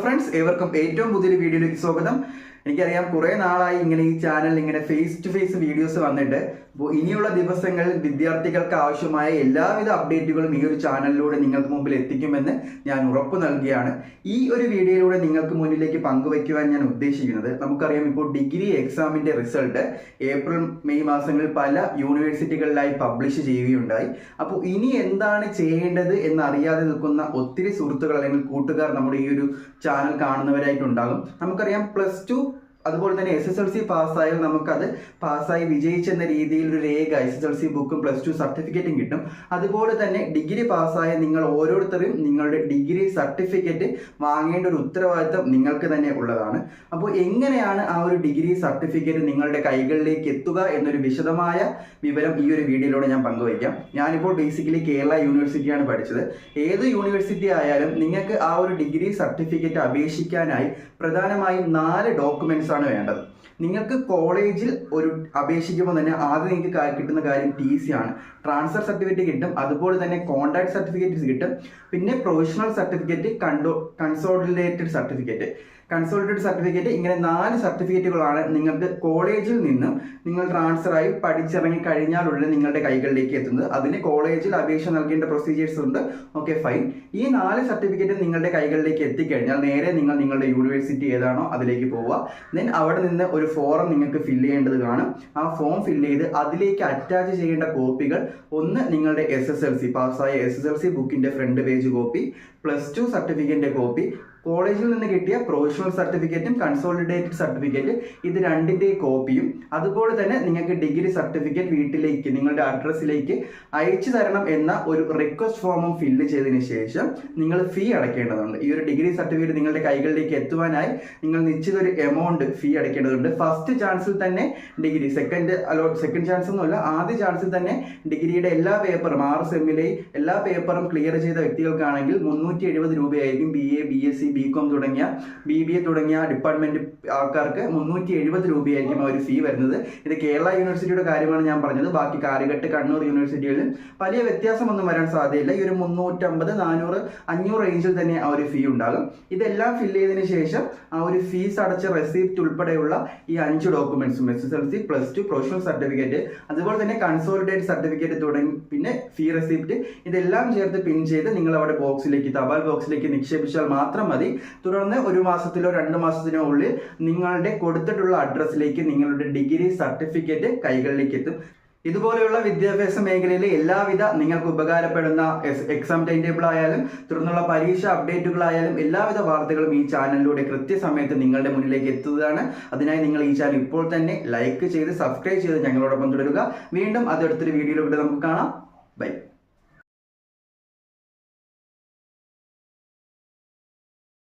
Friends ഏവർക്കും ഏറ്റവും പുതിയൊരു വീഡിയോയിലേക്ക് സ്വാഗതം. എനിക്കറിയാം കുറെ നാളായി ഇങ്ങനെ ഈ ചാനൽ ഇങ്ങനെ ഫേസ് ടു ഫേസ് വീഡിയോസ് വന്നിട്ട്. അപ്പോൾ ഇനിയുള്ള ദിവസങ്ങളിൽ വിദ്യാർത്ഥികൾക്ക് ആവശ്യമായ എല്ലാവിധ അപ്ഡേറ്റുകളും ഈ ഒരു ചാനലിലൂടെ നിങ്ങൾക്ക് മുമ്പിൽ എത്തിക്കുമെന്ന് ഞാൻ ഉറപ്പ് നൽകിയാണ് ഈ ഒരു വീഡിയോയിലൂടെ നിങ്ങൾക്ക് മുന്നിലേക്ക് പങ്കുവയ്ക്കുവാൻ ഞാൻ ഉദ്ദേശിക്കുന്നത് നമുക്കറിയാം ഇപ്പോൾ ഡിഗ്രി എക്സാമിന്റെ റിസൾട്ട് ഏപ്രിൽ മെയ് മാസങ്ങളിൽ പല യൂണിവേഴ്സിറ്റികളിലായി പബ്ലിഷ് ചെയ്യുകയുണ്ടായി. അപ്പോൾ ഇനി എന്താണ് ചെയ്യേണ്ടത് എന്നറിയാതെ നിൽക്കുന്ന ഒത്തിരി സുഹൃത്തുക്കൾ അല്ലെങ്കിൽ കൂട്ടുകാർ നമ്മുടെ ഈ ഒരു ചാനൽ കാണുന്നവരായിട്ടുണ്ടാകും. നമുക്കറിയാം പ്ലസ് ടു അതുപോലെ തന്നെ എസ് എസ് എൽ സി പാസ്സായാൽ നമുക്കത് പാസ്സായി വിജയിച്ചെന്ന രീതിയിൽ ഒരു രേഖ എസ് എസ് എൽ സി ബുക്കും പ്ലസ് ടു സർട്ടിഫിക്കറ്റും കിട്ടും. അതുപോലെ തന്നെ ഡിഗ്രി പാസ്സായ നിങ്ങൾ ഓരോരുത്തരും നിങ്ങളുടെ ഡിഗ്രി സർട്ടിഫിക്കറ്റ് വാങ്ങേണ്ട ഒരു ഉത്തരവാദിത്തം നിങ്ങൾക്ക് തന്നെ ഉള്ളതാണ്. അപ്പോൾ എങ്ങനെയാണ് ആ ഒരു ഡിഗ്രി സർട്ടിഫിക്കറ്റ് നിങ്ങളുടെ കൈകളിലേക്ക് എത്തുക എന്നൊരു വിശദമായ വിവരം ഈ ഒരു വീഡിയോയിലൂടെ ഞാൻ പങ്കുവയ്ക്കാം. ഞാനിപ്പോൾ ബേസിക്കലി കേരള യൂണിവേഴ്സിറ്റിയാണ് പഠിച്ചത്. ഏത് യൂണിവേഴ്സിറ്റി ആയാലും നിങ്ങൾക്ക് ആ ഒരു ഡിഗ്രി സർട്ടിഫിക്കറ്റ് അപേക്ഷിക്കാനായി പ്രധാനമായും നാല് ഡോക്യുമെന്റ്സ് ആണ് വേണ്ടത്. നിങ്ങൾക്ക് കോളേജിൽ ഒരു അപേക്ഷിക്കുമ്പോൾ തന്നെ ആദ്യം നിങ്ങൾക്ക് കിട്ടുന്ന കാര്യം ടി സി ആണ്. ട്രാൻസ്ഫർ സർട്ടിഫിക്കറ്റ് കിട്ടും. അതുപോലെ തന്നെ കോൺട്രാക്ട് സർട്ടിഫിക്കറ്റ് കിട്ടും. പിന്നെ പ്രൊഫഷണൽ സർട്ടിഫിക്കറ്റ് കണ്ടോ കൺസോളിഡേറ്റഡ് സർട്ടിഫിക്കറ്റ് കൺസോളിഡേറ്റഡ് സർട്ടിഫിക്കറ്റ് ഇങ്ങനെ നാല് സർട്ടിഫിക്കറ്റുകളാണ് നിങ്ങൾക്ക് കോളേജിൽ നിന്നും നിങ്ങൾ ട്രാൻസ്ഫർ ആയി പഠിച്ചിറങ്ങി കഴിഞ്ഞാലുള്ള നിങ്ങളുടെ കൈകളിലേക്ക് എത്തുന്നത്. അതിന് കോളേജിൽ അപേക്ഷ നൽകേണ്ട പ്രൊസീജിയേഴ്സ് ഉണ്ട്. ഓക്കെ ഫൈൻ ഈ നാല് സർട്ടിഫിക്കറ്റ് നിങ്ങളുടെ കൈകളിലേക്ക് എത്തിക്കഴിഞ്ഞാൽ നേരെ നിങ്ങൾ നിങ്ങളുടെ യൂണിവേഴ്സിറ്റി ഏതാണോ അതിലേക്ക് പോവുക. ദെൻ അവിടെ നിന്ന് ഒരു ഫോറം നിങ്ങൾക്ക് ഫില്ല് ചെയ്യേണ്ടത് കാണും. ആ ഫോം ഫില്ല് ചെയ്ത് അതിലേക്ക് അറ്റാച്ച് ചെയ്യേണ്ട കോപ്പികൾ ഒന്ന് നിങ്ങളുടെ എസ് എസ് എൽ സി പാസ്സായ എസ് എസ് എൽ സി ബുക്കിന്റെ front page copy plus two സർട്ടിഫിക്കറ്റിന്റെ copy കോളേജിൽ നിന്ന് കിട്ടിയ പ്രൊഫഷണൽ സർട്ടിഫിക്കറ്റും കൺസോളിഡേറ്റഡ് സർട്ടിഫിക്കറ്റ് ഇത് രണ്ടിന്റെ കോപ്പിയും അതുപോലെ തന്നെ നിങ്ങൾക്ക് ഡിഗ്രി സർട്ടിഫിക്കറ്റ് വീട്ടിലേക്ക് നിങ്ങളുടെ അഡ്രസ്സിലേക്ക് അയച്ചു തരണം എന്ന ഒരു റിക്വസ്റ്റ് ഫോമും ഫില്ല് ചെയ്തതിന് ശേഷം നിങ്ങൾ ഫീ അടയ്ക്കേണ്ടതുണ്ട്. ഈ ഒരു ഡിഗ്രി സർട്ടിഫിക്കറ്റ് നിങ്ങളുടെ കൈകളിലേക്ക് എത്തുവാനായി നിങ്ങൾ നിശ്ചിത ഒരു എമൗണ്ട് ഫീ അടയ്ക്കേണ്ടതുണ്ട്. ഫസ്റ്റ് ചാൻസിൽ തന്നെ ഡിഗ്രി സെക്കൻഡ് അലോ സെക്കൻഡ് ചാൻസ് ഒന്നുമല്ല ആദ്യ ചാൻസിൽ തന്നെ ഡിഗ്രിയുടെ എല്ലാ പേപ്പറും ആറ് സെമ്മിലെയും എല്ലാ പേപ്പറും ക്ലിയർ ചെയ്ത വ്യക്തികൾക്കാണെങ്കിൽ മുന്നൂറ്റി എഴുപത് രൂപയായിരിക്കും B A B S C B com തുടങ്ങിയ ബി ബി എ തുടങ്ങിയ ഡിപ്പാർട്ട്മെന്റ് ആൾക്കാർക്ക് മുന്നൂറ്റി എഴുപത് രൂപയായിരിക്കും ആ ഒരു ഫീ വരുന്നത്. ഇത് കേരള യൂണിവേഴ്സിറ്റിയുടെ കാര്യമാണ് ഞാൻ പറഞ്ഞത്. ബാക്കി കാലിക്കട്ട് കണ്ണൂർ യൂണിവേഴ്സിറ്റികളിൽ വലിയ വ്യത്യാസമൊന്നും വരാൻ സാധ്യതയില്ല. ഈ ഒരു മുന്നൂറ്റമ്പത് നാനൂറ് അഞ്ഞൂറ് റേഞ്ചിൽ തന്നെ ആ ഒരു ഫീ ഉണ്ടാകും. ഇതെല്ലാം ഫില്ല് ചെയ്തതിന് ശേഷം ആ ഒരു ഫീസ് അടച്ച റെസിപ്റ്റ് ഉൾപ്പെടെയുള്ള ഈ അഞ്ച് ഡോക്യുമെന്റ്സും S S L C plus two professional certificate അതുപോലെ തന്നെ കൺസോളിഡേറ്റ് സർട്ടിഫിക്കറ്റ് തുടങ്ങി പിന്നെ ഫീ റെസിപ്റ്റ് ഇതെല്ലാം ചേർത്ത് പിൻ ചെയ്ത് നിങ്ങൾ അവിടെ ബോക്സിലേക്ക് തപാൽ ബോക്സിലേക്ക് നിക്ഷേപിച്ചാൽ മാത്രം മതി. തുടർന്ന് ഒരു മാസത്തിലോ രണ്ട് മാസത്തിനോ ഉള്ളിൽ നിങ്ങളുടെ കൊടുത്തിട്ടുള്ള അഡ്രസ്സിലേക്ക് നിങ്ങളുടെ ഡിഗ്രി സർട്ടിഫിക്കറ്റ് കൈകളിലേക്ക് എത്തും ഇതുപോലെയുള്ള വിദ്യാഭ്യാസ മേഖലയിലെ എല്ലാവിധ നിങ്ങൾക്ക് ഉപകാരപ്പെടുന്ന എക്സാം ടൈം ടേബിൾ ആയാലും തുടർന്നുള്ള പരീക്ഷ അപ്ഡേറ്റുകളായാലും എല്ലാവിധ വാർത്തകളും ഈ ചാനലിലൂടെ കൃത്യസമയത്ത് നിങ്ങളുടെ മുന്നിലേക്ക് എത്തുന്നതാണ്. അതിനായി നിങ്ങൾ ഈ ചാനൽ ഇപ്പോൾ തന്നെ ലൈക്ക് ചെയ്ത് സബ്സ്ക്രൈബ് ചെയ്ത് ഞങ്ങളോടൊപ്പം തുടരുക. വീണ്ടും അടുത്തൊരു വീഡിയോയിലൂടെ നമുക്ക് കാണാം. ബൈ.